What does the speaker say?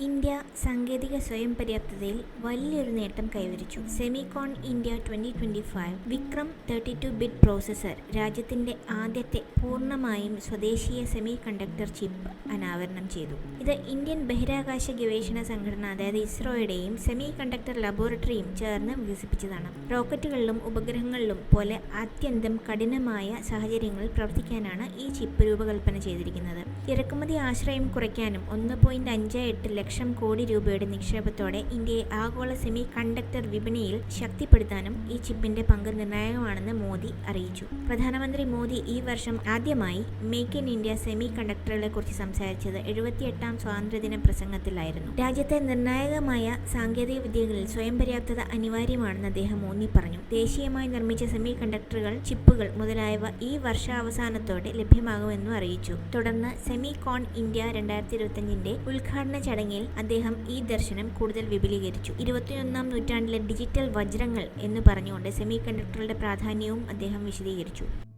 India സാങ്കേതിക സ്വയം പര്യാപ്തതയിൽ വലിയൊരു നേട്ടം കൈവരിച്ചു. Semicon India twenty twenty five Vikram thirty two bit processor രാജ്യത്തിന്റെ ആദ്യത്തെ പൂർണമായും സ്വദേശീയ സെമി കണ്ടക്ടർ ചിപ്പ് അനാവരണം ചെയ്തു. ഇത് ഇന്ത്യൻ ബഹിരാകാശ ഗവേഷണ സംഘടന അതായത് ഇസ്രോയുടെയും സെമി കണ്ടക്ടർ ലബോറട്ടറിയും ചേർന്ന് വികസിപ്പിച്ചതാണ്. റോക്കറ്റുകളിലും ഉപഗ്രഹങ്ങളിലും പോലെ അത്യന്തം കഠിനമായ സാഹചര്യങ്ങളിൽ പ്രവർത്തിക്കാനാണ് ഈ ചിപ്പ് രൂപകൽപ്പന ചെയ്തിരിക്കുന്നത്. ഇറക്കുമതി ആശ്രയം കുറയ്ക്കാനും ഒന്ന് പോയിന്റ് അഞ്ച് എട്ട് ലക്ഷം കോടി രൂപയുടെ നിക്ഷേപത്തോടെ ഇന്ത്യയെ ആഗോള സെമി കണ്ടക്ടർ വിപണിയിൽ ശക്തിപ്പെടുത്താനും ഈ ചിപ്പിന്റെ പങ്ക് നിർണായകമാണെന്ന് മോദി അറിയിച്ചു. പ്രധാനമന്ത്രി മോദി ഈ വർഷം ആദ്യമായി മേക്ക് ഇൻ ഇന്ത്യ സെമി കണ്ടക്ടറുകളെ കുറിച്ച് സംസാരിച്ചത് എഴുപത്തിയെട്ടാം സ്വാതന്ത്ര്യദിന പ്രസംഗത്തിലായിരുന്നു. രാജ്യത്തെ നിർണായകമായ സാങ്കേതിക വിദ്യകളിൽ സ്വയം പര്യാപ്തത അനിവാര്യമാണെന്ന് അദ്ദേഹം ഊന്നി പറഞ്ഞു. ദേശീയമായി നിർമ്മിച്ച സെമി കണ്ടക്ടറുകൾ ചിപ്പുകൾ മുതലായവ ഈ വർഷാവസാനത്തോടെ ലഭ്യമാകുമെന്നും അറിയിച്ചു. തുടർന്ന് സെമി കോൺ ഇന്ത്യ രണ്ടായിരത്തി ഇരുപത്തിയഞ്ചിന്റെ ഉദ്ഘാടന ചടങ്ങിൽ അദ്ദേഹം ഈ ദർശനം കൂടുതൽ വിപുലീകരിച്ചു. ഇരുപത്തിയൊന്നാം നൂറ്റാണ്ടിലെ ഡിജിറ്റൽ വജ്രങ്ങൾ എന്ന് പറഞ്ഞുകൊണ്ട് സെമി കണ്ടക്ടറുകളുടെ പ്രാധാന്യവും അദ്ദേഹം വിശദീകരിച്ചു.